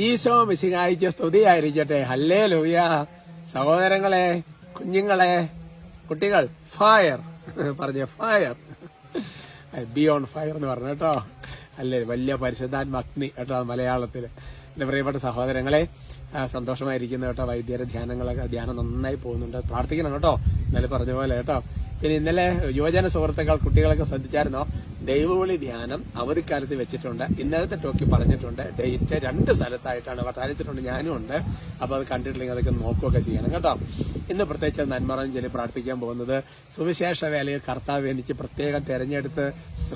ഈശോ മിശിഹായിക്ക് സ്തുതിയായിരിക്കട്ടെ. ഹല്ലേ ലൂയ സഹോദരങ്ങളെ കുഞ്ഞുങ്ങളെ കുട്ടികൾ ഫയർ പറഞ്ഞ ഫയർ ബി ഓൺ ഫയർ എന്ന് പറഞ്ഞു കേട്ടോ. അല്ലേ വലിയ പരിശുദ്ധാത്മ അഗ്നി കേട്ടോ മലയാളത്തിൽ എന്റെ പ്രിയപ്പെട്ട സഹോദരങ്ങളെ സന്തോഷമായിരിക്കുന്നു കേട്ടോ. വൈദ്യര ധ്യാനങ്ങളൊക്കെ ധ്യാനം നന്നായി പോകുന്നുണ്ട്. പ്രാർത്ഥിക്കണം കേട്ടോ. ഇന്നലെ പറഞ്ഞ പോലെ കേട്ടോ. പിന്നെ ഇന്നലെ യുവജന സുഹൃത്തുക്കൾ കുട്ടികളൊക്കെ ശ്രദ്ധിച്ചായിരുന്നോ? ദൈവവിളി ധ്യാനം അവധിക്കാലത്ത് വെച്ചിട്ടുണ്ട്. ഇന്നലത്തെ ടോക്കി പറഞ്ഞിട്ടുണ്ട്. ഡേറ്റ് രണ്ട് സ്ഥലത്തായിട്ടാണ് വട്ടാനിച്ചിട്ടുണ്ട് ഞാനും ഉണ്ട്. അപ്പൊ അത് കണ്ടിട്ടില്ലെങ്കിൽ അതൊക്കെ നോക്കുകയൊക്കെ ചെയ്യണം കേട്ടോ. ഇന്ന് പ്രത്യേകിച്ച് നന്മറഞ്ചലി പ്രാർത്ഥിക്കാൻ പോകുന്നത് സുവിശേഷ വേലയിൽ കർത്താവ് എനിക്ക് പ്രത്യേകം തെരഞ്ഞെടുത്ത്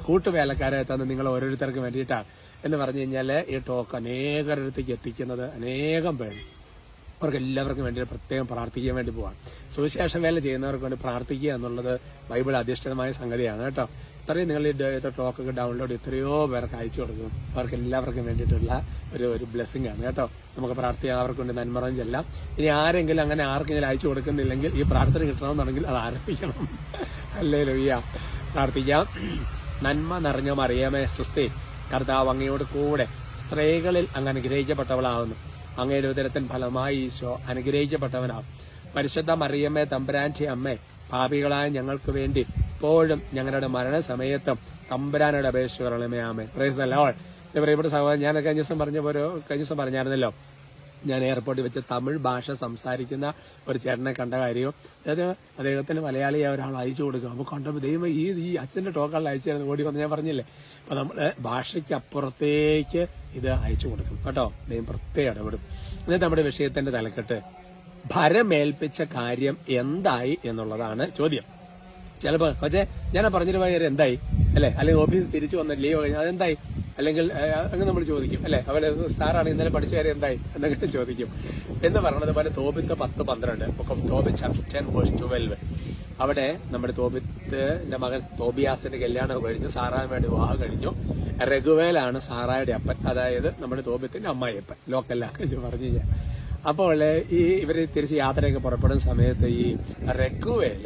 കൂട്ടുവേലക്കാരെ തന്ന് നിങ്ങൾ ഓരോരുത്തർക്കും വേണ്ടിയിട്ടാണ്. എന്ന് പറഞ്ഞു കഴിഞ്ഞാൽ ഈ ടോക്ക് അനേകരടുത്തേക്ക് എത്തിക്കുന്നത് അനേകം പേര്. അവർക്ക് എല്ലാവർക്കും വേണ്ടി പ്രത്യേകം പ്രാർത്ഥിക്കാൻ വേണ്ടി പോവാം സുവിശേഷ വേല ചെയ്യുന്നവർക്ക് വേണ്ടി പ്രാർത്ഥിക്കുക എന്നുള്ളത് ബൈബിൾ അധിഷ്ഠിതമായ സംഗതിയാണ് കേട്ടോ. ഇത്രയും നിങ്ങൾ ടോക്ക് ടോക്കൊക്കെ ഡൗൺലോഡ് എത്രയോ പേർക്ക് അയച്ചു കൊടുക്കും. അവർക്ക് എല്ലാവർക്കും വേണ്ടിയിട്ടുള്ള ഒരു ഒരു ബ്ലെസ്സിംഗ് ആണ് കേട്ടോ. നമുക്ക് പ്രാർത്ഥിക്കാം അവർക്ക് വേണ്ടി നന്മറം ചെല്ലാം. ഇനി ആരെങ്കിലും അങ്ങനെ ആർക്കെങ്കിലും അയച്ചു കൊടുക്കുന്നില്ലെങ്കിൽ ഈ പ്രാർത്ഥന കിട്ടണമെന്നുണ്ടെങ്കിൽ അത് ആരംഭിക്കണം. അല്ലേ ലൊയ്യ പ്രാർത്ഥിക്കാം. നന്മ നിറഞ്ഞ അറിയാമേ സുസ്ഥി. കർത്താവ് അങ്ങയോട് കൂടെ സ്ത്രീകളിൽ അങ്ങ് അനുഗ്രഹിക്കപ്പെട്ടവളാവുന്നു. അങ്ങയുടെ ഉദരത്തിൻ ഫലമായി ഈശോ അനുഗ്രഹിക്കപ്പെട്ടവനാ. പരിശുദ്ധ മറിയമ്മേ തമ്പുരാന്റെ അമ്മേ പാപികളായ ഞങ്ങൾക്ക് വേണ്ടി ഇപ്പോഴും ഞങ്ങളുടെ മരണസമയത്തും തമ്പുരാനോട് പറയണമേ ആമേ പ്രൈസ് ലോൾ എന്റെ പ്രിയപ്പെട്ട സഹോദരൻ ഞാൻ കഴിഞ്ഞ ദിവസം പറഞ്ഞ പോലെ കഴിഞ്ഞ ദിവസം പറഞ്ഞായിരുന്നല്ലോ ഞാൻ എയർപോർട്ടിൽ വെച്ച് തമിഴ് ഭാഷ സംസാരിക്കുന്ന ഒരു ചേട്ടനെ കണ്ട കാര്യവും. അതായത് അദ്ദേഹത്തിന് മലയാളിയായ ഒരാൾ അയച്ചു കൊടുക്കും. അപ്പോൾ കണ്ടപ്പോൾ ദൈവം ഈ ഈ അച്ഛന്റെ ടോക്കാളിൽ അയച്ചു തരുന്നത് ഓടി വന്ന് ഞാൻ പറഞ്ഞില്ലേ? അപ്പോൾ നമ്മൾ ഭാഷയ്ക്ക് അപ്പുറത്തേക്ക് ഇത് അയച്ചു കൊടുക്കും. കേട്ടോ? ദൈവം പ്രത്യേകം ഇടപെടും. എന്നിട്ട് നമ്മുടെ വിഷയത്തിന്റെ തലക്കെട്ട്. ഭരമേൽപ്പിച്ച കാര്യം എന്തായി എന്നുള്ളതാണ് ചോദ്യം. ചിലപ്പോൾ പക്ഷേ ഞാൻ പറഞ്ഞിട്ട് എന്തായി? അല്ലെ? അല്ലെങ്കിൽ ഓഫീസ് തിരിച്ചു വന്ന ലീവ് അതെന്തായി? അല്ലെങ്കിൽ അങ്ങ് നമ്മൾ ചോദിക്കും അല്ലെ? അവന് സാറാണ് ഇന്നലെ പഠിച്ച കാര്യം എന്തായി? എന്നൊക്കെ ചോദിക്കും. എന്ന് പറയുന്നത് പോലെ തോപിത്ത് പത്ത് പന്ത്രണ്ട് തോബിത്ത് ചാപ്റ്റർ വേഴ്സ് ട്വൽവ് അവിടെ നമ്മുടെ തോബിത്തിന്റെ മകൻ തോബിയാസിന്റെ കല്യാണം കഴിഞ്ഞു സാറാൻ വേണ്ടി വിവാഹം കഴിഞ്ഞു. രഘുവേലാണ് സാറായുടെ അപ്പൻ അതായത് നമ്മുടെ തോബിത്തിന്റെ അമ്മായിയപ്പൻ ലോക്കലാക്കി പറഞ്ഞു കഴിഞ്ഞാൽ. അപ്പോൾ ഈ ഇവർ തിരിച്ച് യാത്രയൊക്കെ പുറപ്പെടുന്ന സമയത്ത് ഈ രഘുവേൽ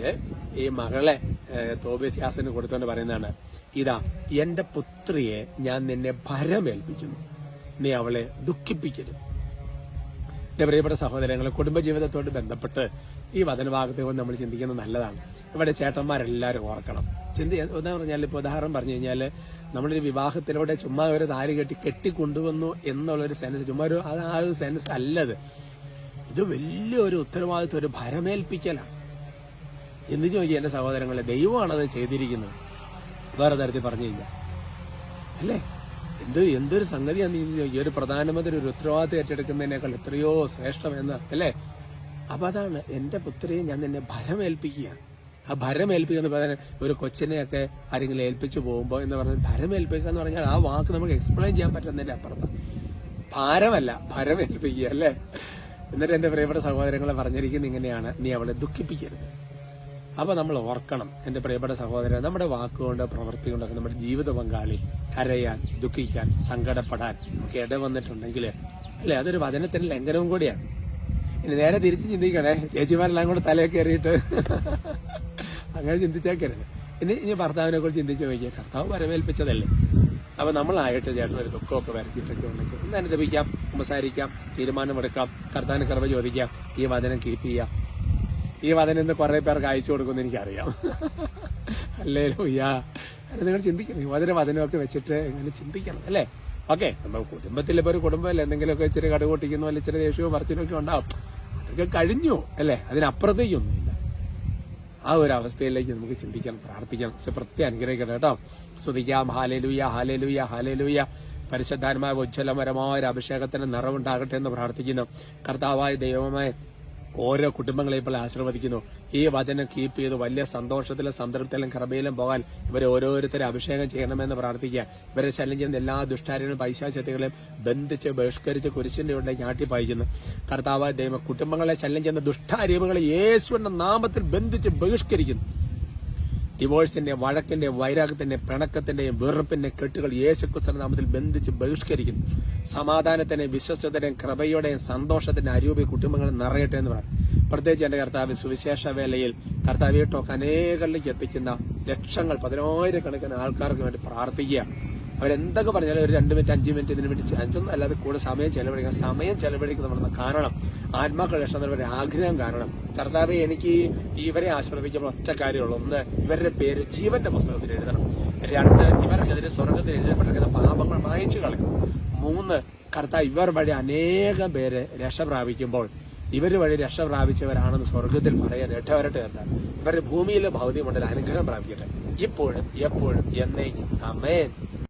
ഈ മകളെ ഏഹ്, തോബിയാസിന് കൊടുത്തോണ്ട് പറയുന്നതാണ്. ഇതാ എന്റെ പുത്രിയെ ഞാൻ നിന്നെ ഭരമേൽപ്പിക്കുന്നു. നീ അവളെ ദുഃഖിപ്പിക്കരുത്. എന്റെ പ്രിയപ്പെട്ട സഹോദരങ്ങളെ കുടുംബജീവിതത്തോട് ബന്ധപ്പെട്ട് ഈ വചനഭാഗത്തെ കൊണ്ട് നമ്മൾ ചിന്തിക്കുന്നത് നല്ലതാണ്. ഇവിടെ ചേട്ടന്മാരെല്ലാവരും ഓർക്കണം. ചിന്തി എന്താ പറഞ്ഞാൽ ഇപ്പൊ ഉദാഹരണം പറഞ്ഞു കഴിഞ്ഞാൽ നമ്മളൊരു വിവാഹത്തിലൂടെ ചുമ്മാ ഒരു താലി കെട്ടി കെട്ടിക്കൊണ്ടുവന്നു എന്നുള്ളൊരു സെൻസ് ചുമ്മാ ഒരു അത് ആ ഒരു സെൻസ് അല്ലത്. ഇത് വലിയൊരു ഉത്തരവാദിത്വം ഒരു ഭരമേൽപ്പിക്കലാണ്. എന്ന് ചോദിക്കുക എന്റെ സഹോദരങ്ങളെ ദൈവമാണ് അത് ചെയ്തിരിക്കുന്നത്. വേറെ തരത്തിൽ പറഞ്ഞു കഴിഞ്ഞാൽ അല്ലേ? എന്ത് എന്തൊരു സംഗതിയാണ് നീ ഈ ഒരു പ്രധാനമന്ത്രി ഒരു ഉത്തരവാദിത്വം ഏറ്റെടുക്കുന്നതിനേക്കാൾ എത്രയോ ശ്രേഷ്ഠം എന്ന് അല്ലേ? അപ്പൊ അതാണ് എന്റെ പുത്രിയെ ഞാൻ നിന്നെ ഭരമേൽപ്പിക്കുകയാണ് ആ ഭരമേൽപ്പിക്കുക എന്ന് പറഞ്ഞാൽ ഒരു കൊച്ചിനെയൊക്കെ ആരെങ്കിലും ഏൽപ്പിച്ചു പോകുമ്പോൾ എന്ന് പറഞ്ഞാൽ ഭരമേൽപ്പിക്കുക എന്ന് പറഞ്ഞാൽ ആ വാക്ക് നമുക്ക് എക്സ്പ്ലെയിൻ ചെയ്യാൻ പറ്റുന്നതിന്റെ അപ്പുറത്താണ് ഭാരമല്ല ഭരമേൽപ്പിക്കുക അല്ലേ? എന്നിട്ട് എന്റെ പ്രിയപ്പെട്ട സഹോദരങ്ങളെ പറഞ്ഞിരിക്കുന്നത് ഇങ്ങനെയാണ്. നീ അവളെ ദുഃഖിപ്പിക്കരുത്. അപ്പൊ നമ്മൾ ഓർക്കണം എന്റെ പ്രിയപ്പെട്ട സഹോദരൻ നമ്മുടെ വാക്കുകൊണ്ട് പ്രവൃത്തി കൊണ്ടൊക്കെ നമ്മുടെ ജീവിത പങ്കാളി കരയാൻ ദുഃഖിക്കാൻ സങ്കടപ്പെടാൻ ഒക്കെ ഇടവന്നിട്ടുണ്ടെങ്കിൽ അല്ലെ അതൊരു വചനത്തിന് ലംഘനവും കൂടിയാണ്. ഇനി നേരെ തിരിച്ച് ചിന്തിക്കണേ ചേച്ചിമാരെല്ലാം കൂടെ തലയൊക്കെ എറിയിട്ട് അങ്ങനെ ചിന്തിച്ചേക്കരുത്. ഇനി ഇനി ഭർത്താവിനെ കുറിച്ച് ചിന്തിച്ച് നോക്കിയാൽ കർത്താവ് വരവേൽപ്പിച്ചതല്ലേ. അപ്പൊ നമ്മളായിട്ട് ചേട്ടൻ ഒരു ദുഃഖമൊക്കെ വരുത്തിയിട്ടൊക്കെ ഉണ്ടെങ്കിൽ ഒന്ന് അനുദപിക്കാം സംസാരിക്കാം തീരുമാനമെടുക്കാം കർത്താവിന് കൃപ ചോദിക്കാം ഈ വചനം കീപ്പ് ചെയ്യാം. ഈ വചനം ഇന്ന് കുറെ പേർക്ക് അയച്ചു കൊടുക്കുമെന്ന് എനിക്കറിയാം. അല്ലേ ലോയ്യാ അത് നിങ്ങൾ ചിന്തിക്കണം ഈ വധനമൊക്കെ വെച്ചിട്ട് ഇങ്ങനെ ചിന്തിക്കണം അല്ലേ? ഓക്കെ നമ്മൾ കുടുംബത്തിൽ ഇപ്പൊ ഒരു കുടുംബമല്ലേ എന്തെങ്കിലുമൊക്കെ ഇച്ചിരി കടുകൊട്ടിക്കുന്നു അല്ലെങ്കിൽ ഇച്ചിരി ദേഷ്യവും പറച്ചിലൊക്കെ ഉണ്ടാവും. അതൊക്കെ കഴിഞ്ഞു അല്ലേ? അതിനപ്പുറത്തേക്കൊന്നുമില്ല ആ ഒരു അവസ്ഥയിലേക്ക് നമുക്ക് ചിന്തിക്കണം പ്രാർത്ഥിക്കണം. പക്ഷെ അനുഗ്രഹിക്കണം കേട്ടോ. സ്തുതിക്കാം ഹാലേലുയ ഹാലേലുയ ഹാലേലുയ പരിശുദ്ധാനമായ ഉജ്ജ്വലപരമായ ഒരു അഭിഷേകത്തിന് നിറവുണ്ടാകട്ടെ എന്ന് പ്രാർത്ഥിക്കുന്നു. കർത്താവായ ദൈവമായ ഓരോ കുടുംബങ്ങളെയും ഇപ്പോൾ ആശീർവദിക്കുന്നു. ഈ വചനം കീപ്പ് ചെയ്ത് വലിയ സന്തോഷത്തിലും സംതൃപ്തിയിലും കൃപയിലും പോകാൻ ഇവരെ ഓരോരുത്തരെ അഭിഷേകം ചെയ്യണമെന്ന് പ്രാർത്ഥിക്കുക. ഇവരെ ശല്യം ചെയ്യുന്ന എല്ലാ ദുഷ്ടാരികളും പൈശാചത്തികളെയും ബന്ധിച്ച് ബഹിഷ്കരിച്ച് കുരിശിന്റെ ഉണ്ടെങ്കിൽ ഞാട്ടിപ്പായിക്കുന്നു കർത്താവായ ദൈവം കുടുംബങ്ങളെ ശല്യം ചെയ്യുന്ന ദുഷ്ടാരൂപങ്ങളെ യേശുവിന്റെ നാമത്തിൽ ബന്ധിച്ച് ബഹിഷ്കരിക്കുന്നു. ഡിവോഴ്സിന്റെ വഴക്കിന്റെ വൈരാഗ്യത്തിന്റെ പിണക്കത്തിന്റെയും വെറുപ്പിന്റെ കെട്ടുകൾ യേശുക്രിസ്തുവിന്റെ നാമത്തിൽ ബന്ധിച്ച് ബഹിഷ്കരിക്കുന്നു. സമാധാനത്തിന്റെ വിശ്വസ്തയുടെയും കൃപയുടെയും സന്തോഷത്തിന്റെ അരൂപി കുടുംബങ്ങൾ നിറയട്ടെ എന്ന് പറയും പ്രത്യേകിച്ച് എന്റെ കർത്താവ് സുവിശേഷ വേലയിൽ കർത്താവ് ടോക്ക് അനേകരിലേക്ക് എത്തിക്കുന്ന ലക്ഷങ്ങൾ പതിനായിരക്കണക്കിന് ആൾക്കാർക്ക് വേണ്ടി പ്രാർത്ഥിക്കുക. അവരെന്തൊക്കെ പറഞ്ഞാലും ഒരു രണ്ട് മിനിറ്റ് അഞ്ച് മിനിറ്റ് ഇതിന് വേണ്ടി അഞ്ചൊന്നും അല്ലാതെ കൂടെ സമയം ചെലവഴിക്കണം. സമയം ചെലവഴിക്കുന്ന കാരണം ആത്മാക്കളുടെ രക്ഷ ഒരു ആഗ്രഹം കാരണം കർത്താവെ എനിക്ക് ഇവരെ ആശ്രയിക്കുമ്പോൾ ഒറ്റ കാര്യമുള്ളൂ. ഒന്ന് ഇവരുടെ പേര് ജീവന്റെ പുസ്തകത്തിൽ എഴുതണം. രണ്ട് ഇവർക്കെതിരെ സ്വർഗത്തിൽ എഴുതപ്പെട്ടിരിക്കുന്ന പാപങ്ങൾ മായച്ചു കളയണം മൂന്ന് കർത്താവ് ഇവർ വഴി അനേകം പേര് രക്ഷ പ്രാപിക്കുമ്പോൾ ഇവർ വഴി രക്ഷ പ്രാപിച്ചവരാണെന്ന് സ്വർഗത്തിൽ പറയാൻ എട്ടവരട്ടെ എന്താ ഇവരുടെ ഭൂമിയിലെ ഭൗതികമുണ്ടെങ്കിൽ അനുഗ്രഹം പ്രാപിക്കട്ടെ. ഇപ്പോഴും എപ്പോഴും എന്നേക്കും. അമേൻ